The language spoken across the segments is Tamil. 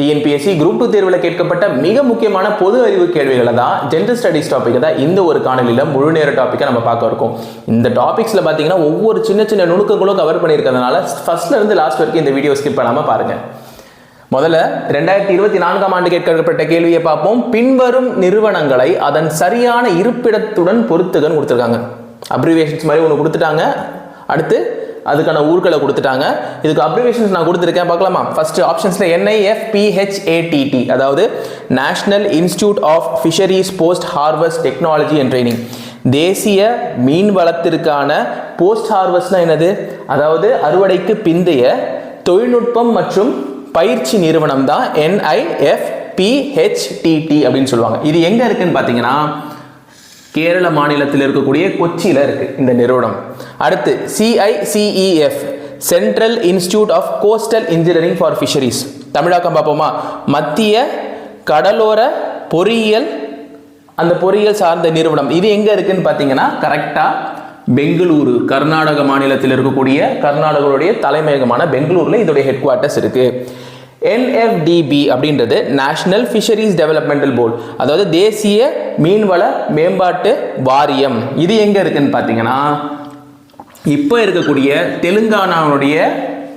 டிஎன்பிஎஸ்சி குரூப் டூ தேர்வில் கேட்கப்பட்ட மிக முக்கியமான பொது அறிவு கேள்விகளை தான் ஜென்ரல் ஸ்டடீஸ் டாப்பிக்கை தான் இந்த ஒரு காணொலியில் முழு நேர டாப்பிக்கை நம்ம பார்க்க இருக்கோம். இந்த டாபிக்ஸில் பார்த்தீங்கன்னா ஒவ்வொரு சின்ன சின்ன நுணுக்கங்களும் கவர் பண்ணியிருக்கிறதுனால ஃபர்ஸ்ட்ல இருந்து லாஸ்ட் வரைக்கும் இந்த வீடியோ ஸ்கிப் பண்ணாமல் பாருங்க. முதல்ல ரெண்டாயிரத்தி இருபத்தி நான்காம் ஆண்டு கேட்கப்பட்ட கேள்வியை பார்ப்போம். பின்வரும் நிறுவனங்களை அதன் சரியான இருப்பிடத்துடன் பொருத்துகன்னு கொடுத்துருக்காங்க. அப்ரிவேஷன்ஸ் மாதிரி ஒன்று கொடுத்துட்டாங்க. அடுத்து அதுக்கான ஊர்களை கொடுத்துட்டாங்க. இதுக்கு அப்ரிவேஷன்ஸ் நான் கொடுத்துருக்கேன் பார்க்கலாமா? ஃபர்ஸ்ட் ஆப்ஷன்ஸில் என்ஐஎஃப்பிஹெச்ஏடிடி அதாவது national institute of fisheries post harvest technology and training தேசிய மீன் வளத்திற்கான போஸ்ட் ஹார்வெஸ்ட்னா என்னது? அதாவது அறுவடைக்கு பிந்தைய தொழில்நுட்பம் மற்றும் பயிற்சி நிறுவனம் தான் என்ஐஎஃப்பிஹெச்டிடி அப்படின்னு சொல்லுவாங்க. இது எங்கே இருக்குன்னு பார்த்தீங்கன்னா கேரள மாநிலத்தில் இருக்கக்கூடிய கொச்சியில் இருக்கு இந்த நிறுவனம். அடுத்து CICEF central institute of coastal engineering for fisheries தமிழாக்கம் பார்ப்போமா? மத்திய கடலோர பொறியியல் அந்த பொறியியல் சார்ந்த நிறுவனம். இது எங்கே இருக்குன்னு பார்த்தீங்கன்னா கரெக்டாக பெங்களூரு கர்நாடக மாநிலத்தில் இருக்கக்கூடிய கர்நாடகருடைய தலைமையகமான பெங்களூரில் இதோடைய ஹெட் குவார்ட்டர்ஸ் இருக்குது என்எஃப்டிபி அப்படின்றது நேஷனல் ஃபிஷரிஸ் டெவலப்மெண்டல் போர்டு அதாவது தேசிய மீன்வள மேம்பாட்டு வாரியம். இது எங்கே இருக்குன்னு பார்த்தீங்கன்னா இப்போ இருக்கக்கூடிய தெலுங்கானாவுடைய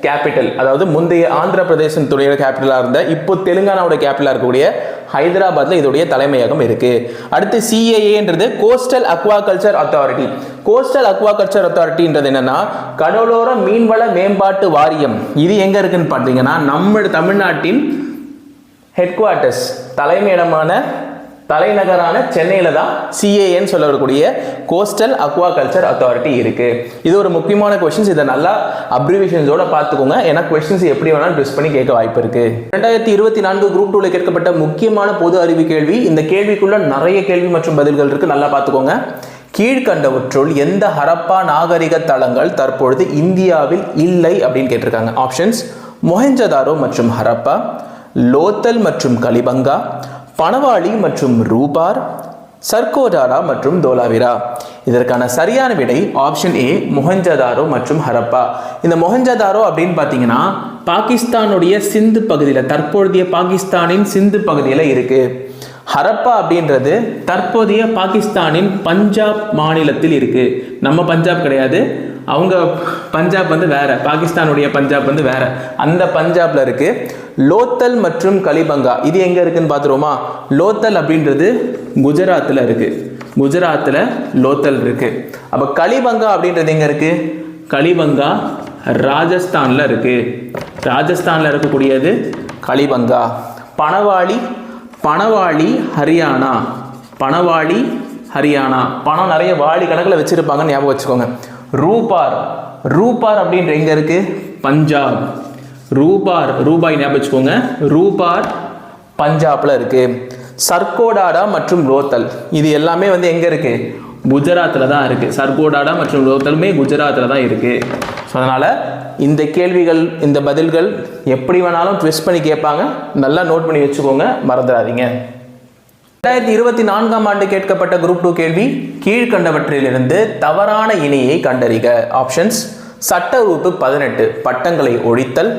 கேபிட்டல் அதாவது முந்தைய ஆந்திர பிரதேசத்துடைய கேபிட்டலாக இருந்த இப்போ தெலுங்கானாவோட கேபிட்டலாக இருக்கக்கூடிய ஹைதராபாத்தில் இதோடைய தலைமையகம் இருக்குது அடுத்து சிஏஏன்றது coastal aquaculture authority coastal aquaculture அத்தாரிட்டின்றது என்னன்னா கடலோர மீன்வள மேம்பாட்டு வாரியம். இது எங்கே இருக்குன்னு பார்த்தீங்கன்னா நம்ம தமிழ்நாட்டின் ஹெட் குவார்ட்டர்ஸ் தலைமையிடமான தலைநகரான சென்னையில் தான் சிஏஎன் சொல்லக்கூடிய கோஸ்டல் அக்வாகல்ச்சர் அத்தாரிட்டி இருக்குது இது ஒரு முக்கியமான கொஷின்ஸ் இதை நல்லா அப்ரிவேஷன்ஸோட பார்த்துக்கோங்க. ஏன்னா கொஸ்டின்ஸ் எப்படி வேணாலும் ட்விஸ்ட் பண்ணி கேட்க வாய்ப்பு இருக்குது ரெண்டாயிரத்தி இருபத்தி நான்கு குரூப் டூவில் கேட்கப்பட்ட முக்கியமான பொது அறிவு கேள்வி. இந்த கேள்விக்குள்ள நிறைய கேள்வி மற்றும் பதில்கள் இருக்குது நல்லா பார்த்துக்கோங்க. கீழ்கண்டவற்றுள் எந்த ஹரப்பா நாகரிக தளங்கள் தற்பொழுது இந்தியாவில் இல்லை அப்படின்னு கேட்டிருக்காங்க. ஆப்ஷன்ஸ் மொஹெஞ்சதாரோ மற்றும் ஹரப்பா லோத்தல் மற்றும் கலிபங்கா பனவாளி மற்றும் ரூபார் சர்கோடாரா மற்றும் தோலாவிரா. இதற்கான சரியான விடை ஆப்ஷன் ஏ மொஹஞ்சதாரோ மற்றும் ஹரப்பா. இந்த மொஹஞ்சதாரோ அப்படின்னு பார்த்தீங்கன்னா பாகிஸ்தானுடைய சிந்து பகுதியில் தற்போதைய பாகிஸ்தானின் சிந்து பகுதியில் இருக்கு. ஹரப்பா அப்படின்றது தற்போதைய பாகிஸ்தானின் பஞ்சாப் மாநிலத்தில் இருக்கு. நம்ம பஞ்சாப் கிடையாது. அவங்க பஞ்சாப் வந்து வேற. பாகிஸ்தானுடைய பஞ்சாப் வந்து வேற. அந்த பஞ்சாப்ல இருக்கு. லோத்தல் மற்றும் கலிபங்கா. இது எங்க இருக்குன்னு பார்த்துருவோமா? லோத்தல் அப்படின்றது குஜராத்தில் இருக்கு. குஜராத்தில் லோத்தல் இருக்கு. அப்ப கலிபங்கா அப்படின்றது எங்க இருக்கு? கலிபங்கா ராஜஸ்தான்ல இருக்கு. ராஜஸ்தான்ல இருக்கக்கூடியது கலிபங்கா. பணவாளி பணவாளி ஹரியானா. பணவாளி ஹரியானா. பணம் நிறைய வாளி கணக்கில் வச்சிருப்பாங்கன்னு ஞாபகம் வச்சுக்கோங்க. ரூபார். ரூபார் அப்படின்ற எங்க இருக்கு? பஞ்சாப். ரூபார் ரூபாய் ஞாபகம் வச்சுக்கோங்க. ரூபார் பஞ்சாப்ல இருக்கு. சர்கோடாடா மற்றும் லோத்தல். இது எல்லாமே வந்து எங்க இருக்கு? குஜராத்தில் தான் இருக்கு. சர்கோடாடா மற்றும் லோத்தலுமே குஜராத்தில் தான் இருக்கு. ஸோ அதனால இந்த கேள்விகள் இந்த பதில்கள் எப்படி வேணாலும் ட்விஸ்ட் பண்ணி கேட்பாங்க. நல்லா நோட் பண்ணி வச்சுக்கோங்க. மறந்துடாதீங்க. ரெண்டாயிரத்தி இருபத்தி நான்காம் ஆண்டு கேட்கப்பட்ட குரூப் டூ கேள்வி கீழ்கண்டவற்றிலிருந்து தவறான இணையை கண்டறிக. ஆப்ஷன்ஸ் சட்ட உறுப்பு பதினெட்டு பட்டங்களை ஒழித்தல்.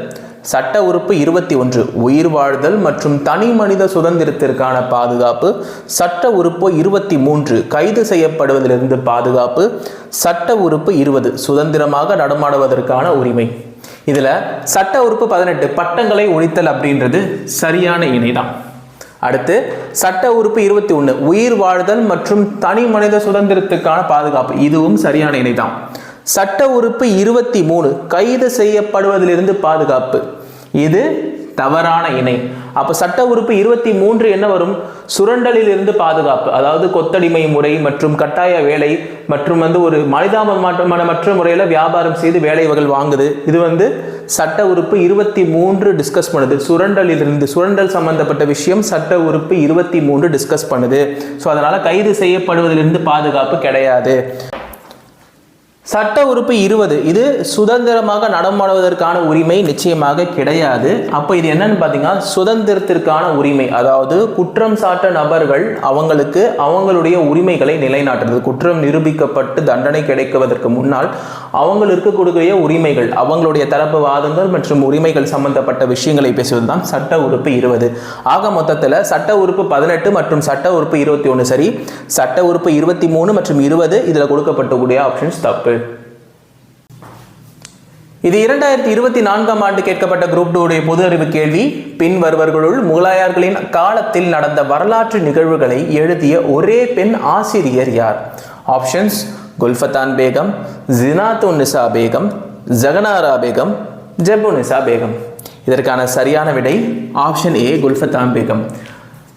சட்ட உறுப்பு இருபத்தி ஒன்று உயிர் வாழ்தல் மற்றும் தனி மனித சுதந்திரத்திற்கான பாதுகாப்பு. சட்ட உறுப்பு இருபத்தி மூன்று கைது செய்யப்படுவதிலிருந்து பாதுகாப்பு. சட்ட உறுப்பு இருபது சுதந்திரமாக நடமாடுவதற்கான உரிமை. இதில் சட்ட உறுப்பு பதினெட்டு பட்டங்களை ஒழித்தல் அப்படின்றது சரியான இணைதான். அடுத்து சட்ட உறுப்பு இருபத்தி ஒன்று உயிர் வாழ்தல் மற்றும் தனி மனித சுதந்திரத்துக்கான பாதுகாப்பு. இதுவும் சரியான இணைதான். சட்ட உறுப்பு இருபத்தி மூணு கைது செய்யப்படுவதிலிருந்து பாதுகாப்பு. இது தவறான இணை. அப்போ சட்ட உறுப்பு இருபத்தி மூன்று என்ன வரும்? சுரண்டலில் இருந்து பாதுகாப்பு. அதாவது கொத்தடிமை முறை மற்றும் கட்டாய வேலை மற்றும் வந்து ஒரு மனிதாபமான மற்ற முறையில் வியாபாரம் செய்து வேலை வாங்குது. இது வந்து சட்ட உறுப்பு இருபத்தி மூன்று டிஸ்கஸ் பண்ணுது. சுரண்டலில் இருந்து சுரண்டல் சம்பந்தப்பட்ட விஷயம் சட்ட உறுப்பு இருபத்தி மூன்று டிஸ்கஸ் பண்ணுது. ஸோ அதனால் கைது செய்யப்படுவதிலிருந்து பாதுகாப்பு கிடையாது. சட்ட உறுப்பு இருபது. இது சுதந்திரமாக நடமாடுவதற்கான உரிமை நிச்சயமாக கிடையாது. அப்போ இது என்னன்னு பார்த்தீங்கன்னா சுதந்திரத்திற்கான உரிமை. அதாவது குற்றம் சாட்ட நபர்கள் அவங்களுக்கு அவங்களுடைய உரிமைகளை நிலைநாட்டுறது. குற்றம் நிரூபிக்கப்பட்டு தண்டனை கிடைக்குவதற்கு முன்னால் அவங்களுக்கு கொடுக்கிற உரிமைகள் அவங்களுடைய தரப்பு வாதங்கள் மற்றும் உரிமைகள் சம்பந்தப்பட்ட விஷயங்களை பேசுவது தான் சட்ட உறுப்பு இருபது. ஆக மொத்தத்தில் சட்ட உறுப்பு பதினெட்டு மற்றும் சட்ட உறுப்பு இருபத்தி ஒன்று சரி சட்ட உறுப்பு இருபத்தி மூணு மற்றும் இருபது இதில் கொடுக்கப்பட்டக்கூடிய ஆப்ஷன்ஸ் தப்பு. இது இரண்டாயிரத்தி இருபத்தி நான்காம் ஆண்டு கேட்கப்பட்ட குரூப் டூடைய பொது அறிவு கேள்வி. பின் வருவர்களுள் முகலாயர்களின் காலத்தில் நடந்த வரலாற்று நிகழ்வுகளை எழுதிய ஒரே பெண் ஆசிரியர் யார்? ஆப்ஷன்ஸ் குல்ஃபத்தான் பேகம் ஜினாத்து நிசா பேகம் ஜகனாரா பேகம் ஜெபு நிசா பேகம் இதற்கான சரியான விடை ஆப்ஷன் ஏ குல்ஃபத்தான் பேகம்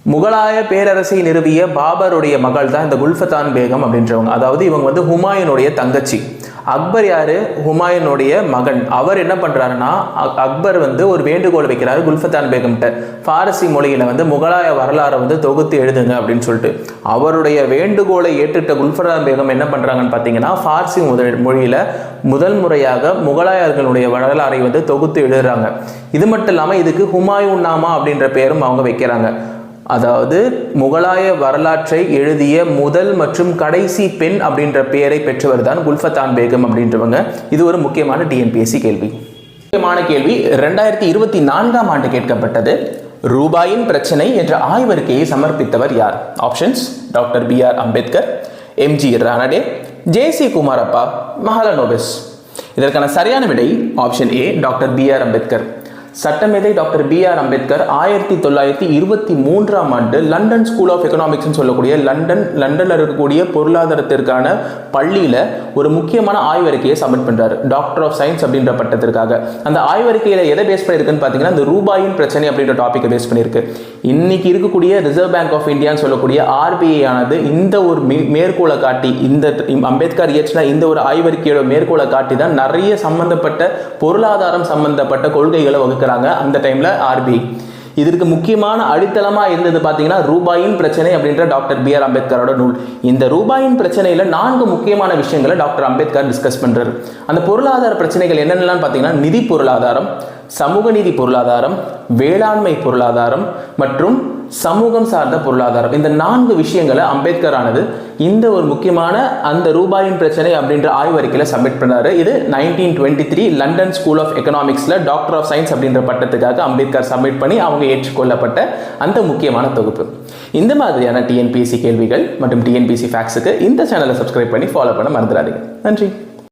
முகலாய பேரரசை நிறுவிய பாபருடைய மகள் தான் இந்த குல்ஃபத்தான் பேகம் அப்படின்றவங்க அதாவது இவங்க வந்து ஹுமாயூனுடைய தங்கச்சி அக்பர் யாரு? ஹுமாயூனுடைய மகன். அவர் என்ன பண்றாருன்னா அக்- அக்பர் வந்து ஒரு வேண்டுகோள் வைக்கிறாரு குல்ஃபத்தான் பேகம்கிட்ட. பாரசி மொழியில வந்து முகலாய வரலாறை வந்து தொகுத்து எழுதுங்க அப்படின்னு சொல்லிட்டு. அவருடைய வேண்டுகோளை ஏற்றுட்ட குல்ஃபத்தான் பேகம் என்ன பண்றாங்கன்னு பார்த்தீங்கன்னா ஃபார்சி முதல் மொழியில முதல் முறையாக முகலாயர்களுடைய வரலாறை வந்து தொகுத்து எழுதுறாங்க. இது மட்டும் இல்லாமல் இதுக்கு ஹுமாயூன் நாமா அப்படின்ற பேரும் அவங்க வைக்கிறாங்க. அதாவது முகலாய வரலாற்றை எழுதிய முதல் மற்றும் கடைசி பெண் அப்படின்ற பெயரை பெற்றவர் தான் குல்ஃபத்தான் பேகம் அப்படின்றவங்க. இது ஒரு முக்கியமான டிஎன்பிஎஸ்சி கேள்வி. முக்கியமான கேள்வி ரெண்டாயிரத்தி இருபத்தி நான்காம் ஆண்டு கேட்கப்பட்டது. ரூபாயின் பிரச்சனை என்ற ஆய்வறிக்கையை சமர்ப்பித்தவர் யார்? Options doctor B R Ambedkar M G Ranade J C Kumarappa Mahalanobis இதற்கான சரியான விடை option A doctor B R Ambedkar. சட்டமேதை டாக்டர் பி ஆர் அம்பேத்கர் ஆயிரத்தி தொள்ளாயிரத்தி இருபத்தி மூன்றாம் ஆண்டு லண்டன் ஸ்கூல் ஆஃப் எக்கனாமிக்ஸ்னு சொல்லக்கூடிய லண்டன் லண்டனில் இருக்கக்கூடிய பொருளாதாரத்திற்கான பள்ளியில் ஒரு முக்கியமான ஆய்வறிக்கையை சப்மிட் பண்ணுறாரு டாக்டர் ஆஃப் சயின்ஸ் அப்படின்ற பட்டத்திற்காக. அந்த ஆய்வறிக்கையில் எதை பேஸ் பண்ணியிருக்குன்னு பார்த்தீங்கன்னா இந்த ரூபாயின் பிரச்சனை அப்படின்ற டாப்பிக்கை பேஸ் பண்ணியிருக்கு. இன்னைக்கு இருக்கக்கூடிய ரிசர்வ் பேங்க் ஆஃப் இந்தியான்னு சொல்லக்கூடிய ஆர்பிஐ ஆனது இந்த ஒரு மேற்கோளை காட்டி இந்த அம்பேத்கர் இயற்றின இந்த ஒரு ஆய்வறிக்கையோட மேற்கோளை காட்டி தான் நிறைய சம்பந்தப்பட்ட பொருளாதாரம் சம்பந்தப்பட்ட கொள்கைகளை வகுக்க இருக்கிறாங்க அந்த டைம்ல ஆர்பிஐ இதற்கு முக்கியமான அடித்தளமா இருந்தது பார்த்தீங்கன்னா ரூபாயின் பிரச்சனை அப்படின்ற டாக்டர் பி ஆர் அம்பேத்கரோட நூல். இந்த ரூபாயின் பிரச்சனையில நான்கு முக்கியமான விஷயங்களை டாக்டர் அம்பேத்கர் டிஸ்கஸ் பண்ணுறாரு அந்த பொருளாதார பிரச்சனைகள் என்னென்னலாம் பார்த்தீங்கன்னா நிதி பொருளாதாரம் சமூக நீதி பொருளாதாரம் வேளாண்மை பொருளாதாரம் மற்றும் சமூகம் சார்ந்த பொருளாதாரம். இந்த நான்கு விஷயங்களை அம்பேத்கர் ஆனது இந்த ஒரு முக்கியமான அந்த ரூபாயின் பிரச்சனை அப்படின்ற ஆய்வறிக்கையில் சப்மிட் பண்ணாரு. இது nineteen twenty three London school of எக்கனாமிக்ஸில் doctor of science அப்படின்ற பட்டத்துக்காக அம்பேத்கர் சப்மிட் பண்ணி அவங்க ஏற்றுக்கொள்ளப்பட்ட அந்த முக்கியமான தொகுப்பு. இந்த மாதிரியான டிஎன்பிஎஸ்சி கேள்விகள் மற்றும் டிஎன்பிஎஸ்சி ஃபேக்ஸுக்கு இந்த சேனலை சப்ஸ்கிரைப் பண்ணி ஃபாலோ பண்ண மறந்துடாதீங்க. நன்றி.